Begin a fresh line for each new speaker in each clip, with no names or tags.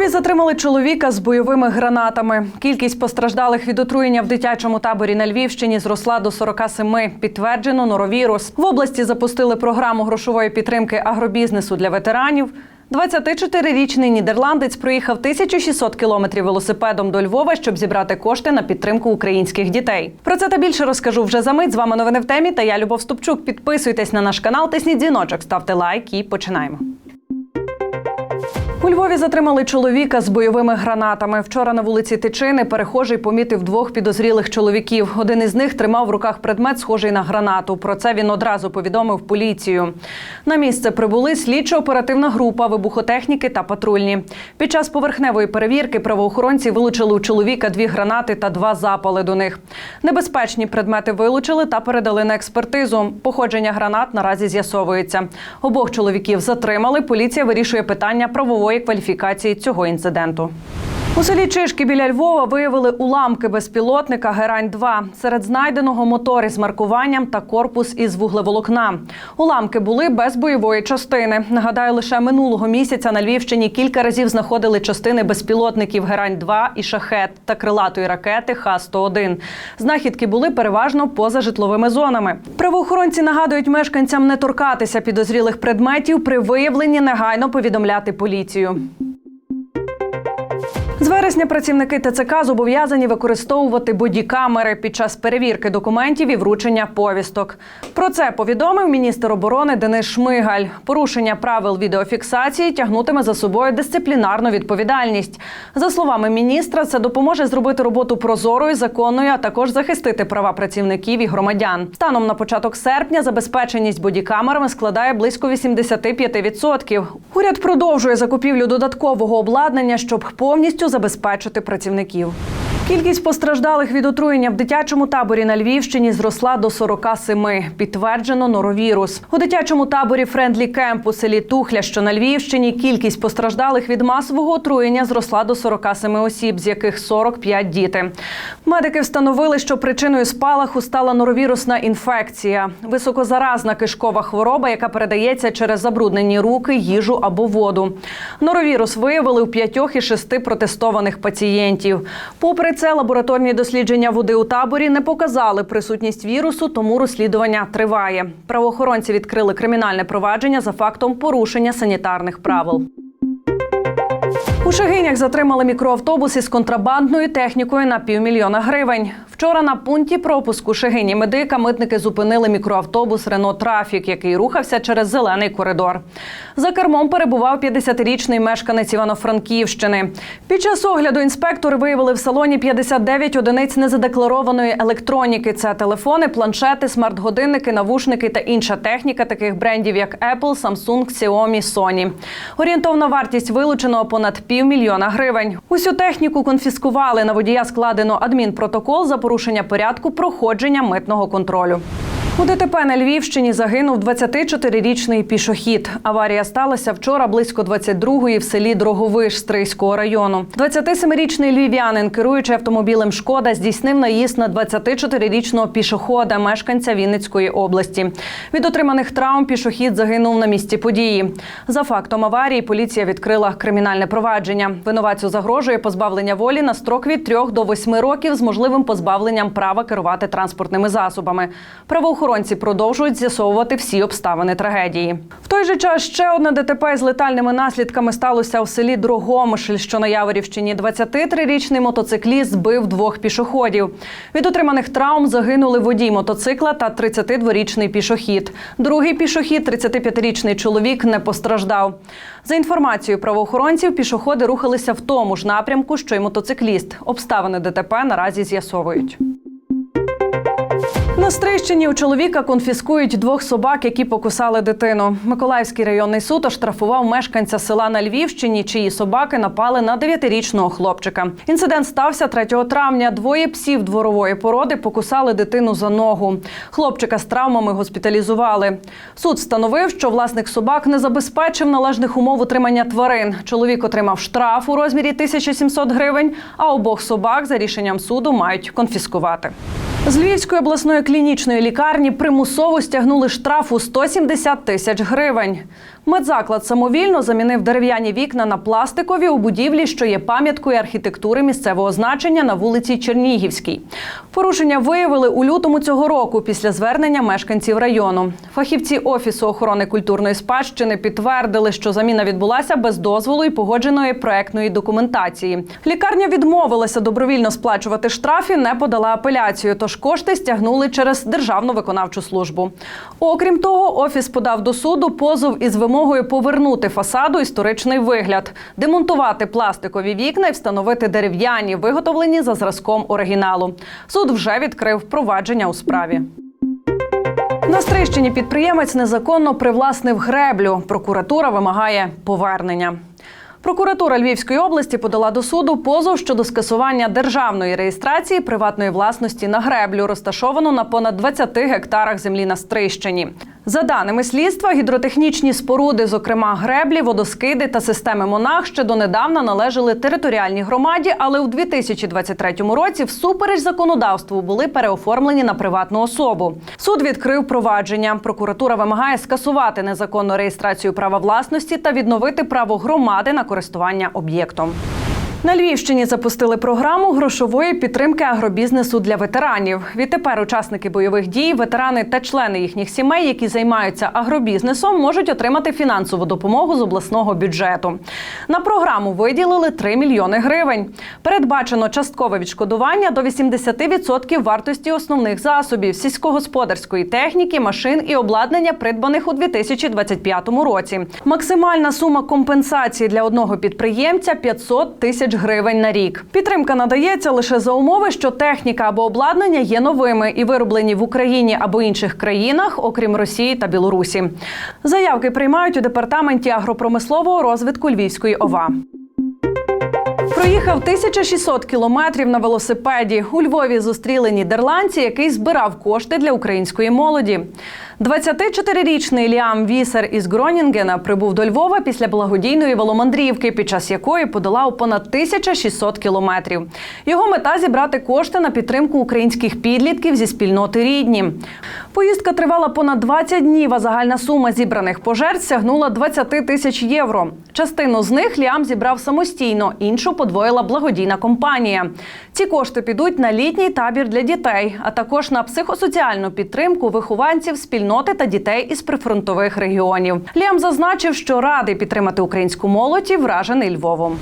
Львові затримали чоловіка з бойовими гранатами. Кількість постраждалих від отруєння в дитячому таборі на Львівщині зросла до 47. Підтверджено норовірус. В області запустили програму грошової підтримки агробізнесу для ветеранів. 24-річний нідерландець проїхав 1600 кілометрів велосипедом до Львова, щоб зібрати кошти на підтримку українських дітей. Про це та більше розкажу вже за мить. З вами новини в темі. Та я Любов Стопчук. Підписуйтесь на наш канал, тисніть дзвіночок, ставте лайк і починаємо. У Львові затримали чоловіка з бойовими гранатами. Вчора на вулиці Тичини перехожий помітив двох підозрілих чоловіків. Один із них тримав в руках предмет, схожий на гранату. Про це він одразу повідомив поліцію. На місце прибули слідчо-оперативна група, вибухотехніки та патрульні. Під час поверхневої перевірки правоохоронці вилучили у чоловіка дві гранати та два запали до них. Небезпечні предмети вилучили та передали на експертизу. Походження гранат наразі з'ясовується. Обох чоловіків затримали. Поліція вирішує питання правової кваліфікації цього інциденту. У селі Чишки біля Львова виявили уламки безпілотника Герань-2. Серед знайденого мотори з маркуванням та корпус із вуглеволокна. Уламки були без бойової частини. Нагадаю, лише минулого місяця на Львівщині кілька разів знаходили частини безпілотників Герань-2 і шахет та крилатої ракети Х-101. Знахідки були переважно поза житловими зонами. Правоохоронці нагадують мешканцям не торкатися підозрілих предметів при виявленні негайно повідомляти поліцію. З вересня працівники ТЦК зобов'язані використовувати бодікамери під час перевірки документів і вручення повісток. Про це повідомив міністр оборони Денис Шмигаль. Порушення правил відеофіксації тягнутиме за собою дисциплінарну відповідальність. За словами міністра, це допоможе зробити роботу прозорою, законною, а також захистити права працівників і громадян. Станом на початок серпня забезпеченість бодікамерами складає близько 85%. Уряд продовжує закупівлю додаткового обладнання, щоб повністю забезпечити працівників. Кількість постраждалих від отруєння в дитячому таборі на Львівщині зросла до 47. Підтверджено норовірус. У дитячому таборі Френдлі Кемп у селі Тухля, що на Львівщині, кількість постраждалих від масового отруєння зросла до 47 осіб, з яких 45 – діти. Медики встановили, що причиною спалаху стала норовірусна інфекція, високозаразна кишкова хвороба, яка передається через забруднені руки, їжу або воду. Норовірус виявили у п'ятьох із шести протестованих пацієнтів. Попри це, лабораторні дослідження води у таборі не показали присутність вірусу, тому розслідування триває. Правоохоронці відкрили кримінальне провадження за фактом порушення санітарних правил. У Шегинях затримали мікроавтобус із контрабандною технікою на півмільйона гривень. Вчора на пункті пропуску Шегині медика митники зупинили мікроавтобус Рено Трафік, який рухався через зелений коридор. За кермом перебував 50-річний мешканець Івано-Франківщини. Під час огляду інспектори виявили в салоні 59 одиниць незадекларованої електроніки. Це телефони, планшети, смарт-годинники, навушники та інша техніка таких брендів, як Apple, Samsung, Xiaomi, Sony. Орієнтовна вартість вилученого понад півмільйона гривень. Усю техніку конфіскували. На водія складено адмінпротокол за порушення порядку проходження митного контролю. У ДТП на Львівщині загинув 24-річний пішохід. Аварія сталася вчора близько 22-ї в селі Дроговиш Стрийського району. 27-річний львів'янин, керуючи автомобілем Шкода, здійснив наїзд на 24-річного пішохода, мешканця Вінницької області. Від отриманих травм пішохід загинув на місці події. За фактом аварії поліція відкрила кримінальне провадження. Винуватцю загрожує позбавлення волі на строк від 3 до 8 років з можливим позбавленням права керувати транспортними засобами. Правоохоронці продовжують з'ясовувати всі обставини трагедії. В той же час ще одне ДТП з летальними наслідками сталося у селі Дрогомишль, що на Яворівщині. 23-річний мотоцикліст збив двох пішоходів. Від отриманих травм загинули водій мотоцикла та 32-річний пішохід. Другий пішохід, 35-річний чоловік, не постраждав. За інформацією правоохоронців, пішоходи рухалися в тому ж напрямку, що й мотоцикліст. Обставини ДТП наразі з'ясовують. На Стрийщині у чоловіка конфіскують двох собак, які покусали дитину. Миколаївський районний суд оштрафував мешканця села на Львівщині, чиї собаки напали на дев'ятирічного хлопчика. Інцидент стався 3 травня. Двоє псів дворової породи покусали дитину за ногу. Хлопчика з травмами госпіталізували. Суд встановив, що власник собак не забезпечив належних умов утримання тварин. Чоловік отримав штраф у розмірі 1700 гривень, а обох собак за рішенням суду мають конфіскувати. З Львівської обласної клінічної лікарні примусово стягнули штраф у 170 тисяч гривень. Медзаклад самовільно замінив дерев'яні вікна на пластикові у будівлі, що є пам'яткою архітектури місцевого значення на вулиці Чернігівській. Порушення виявили у лютому цього року після звернення мешканців району. Фахівці офісу охорони культурної спадщини підтвердили, що заміна відбулася без дозволу і погодженої проектної документації. Лікарня відмовилася добровільно сплачувати штрафи, не подала апеляцію, тож кошти стягнули через державну виконавчу службу. Окрім того, офіс подав до суду позов із вимогою повернути фасаду історичний вигляд, демонтувати пластикові вікна і встановити дерев'яні, виготовлені за зразком оригіналу. Суд вже відкрив провадження у справі. На Стрищині підприємець незаконно привласнив греблю. Прокуратура вимагає повернення. Прокуратура Львівської області подала до суду позов щодо скасування державної реєстрації приватної власності на греблю, розташовану на понад 20 гектарах землі на Стрищині. За даними слідства, гідротехнічні споруди, зокрема греблі, водоскиди та системи Монах, ще донедавна належали територіальній громаді, але у 2023 році, всупереч законодавству, були переоформлені на приватну особу. Суд відкрив провадження. Прокуратура вимагає скасувати незаконну реєстрацію права власності та відновити право громади на користування об'єктом. На Львівщині запустили програму грошової підтримки агробізнесу для ветеранів. Відтепер учасники бойових дій, ветерани та члени їхніх сімей, які займаються агробізнесом, можуть отримати фінансову допомогу з обласного бюджету. На програму виділили 3 мільйони гривень. Передбачено часткове відшкодування до 80% вартості основних засобів сільськогосподарської техніки, машин і обладнання, придбаних у 2025 році. Максимальна сума компенсації для одного підприємця 500 тисяч гривень на рік. Підтримка надається лише за умови, що техніка або обладнання є новими і вироблені в Україні або інших країнах, окрім Росії та Білорусі. Заявки приймають у департаменті агропромислового розвитку Львівської ОВА. Проїхав 1600 кілометрів на велосипеді. У Львові зустріли нідерландці, який збирав кошти для української молоді. 24-річний Ліам Вісер із Гронінгена прибув до Львова після благодійної веломандрівки, під час якої подолав понад 1600 кілометрів. Його мета зібрати кошти на підтримку українських підлітків зі спільноти рідні. Поїздка тривала понад 20 днів, а загальна сума зібраних пожертв сягнула 20 тисяч євро. Частину з них Ліам зібрав самостійно, іншу подвоїла благодійна компанія. Ці кошти підуть на літній табір для дітей, а також на психосоціальну підтримку вихованців спільноти та дітей із прифронтових регіонів. Ліам зазначив, що радий підтримати українську молодь і вражений Львовом.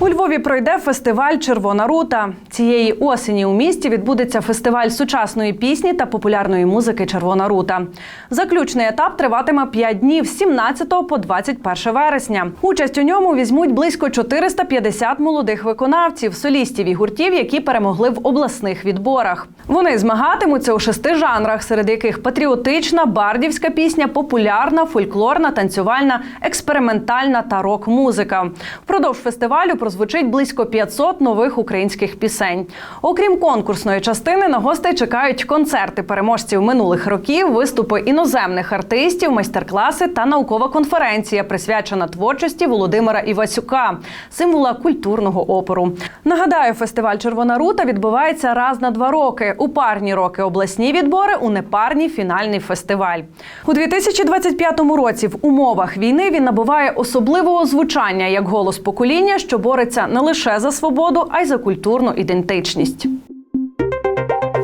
У Львові пройде фестиваль Червона рута. Цієї осені у місті відбудеться фестиваль сучасної пісні та популярної музики Червона рута. Заключний етап триватиме 5 днів з 17 по 21 вересня. Участь у ньому візьмуть близько 450 молодих виконавців, солістів і гуртів, які перемогли в обласних відборах. Вони змагатимуться у шести жанрах, серед яких патріотична, бардівська пісня, популярна, фольклорна, танцювальна, експериментальна та рок-музика. Впродовж фестивалю прозвучить близько 500 нових українських пісень. Окрім конкурсної частини, на гостей чекають концерти переможців минулих років, виступи іноземних артистів, майстер-класи та наукова конференція, присвячена творчості Володимира Івасюка, символа культурного опору. Нагадаю, фестиваль Червона рута відбувається раз на два роки. У парні роки обласні відбори, у непарні фінальний фестиваль. У 2025 році в умовах війни він набуває особливого звучання як голос покоління, що бореться не лише за свободу, а й за культурну ідентичність.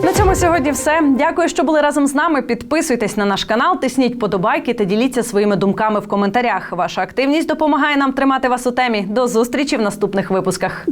На цьому сьогодні все. Дякую, що були разом з нами. Підписуйтесь на наш канал, тисніть подобайки та діліться своїми думками в коментарях. Ваша активність допомагає нам тримати вас у темі. До зустрічі в наступних випусках.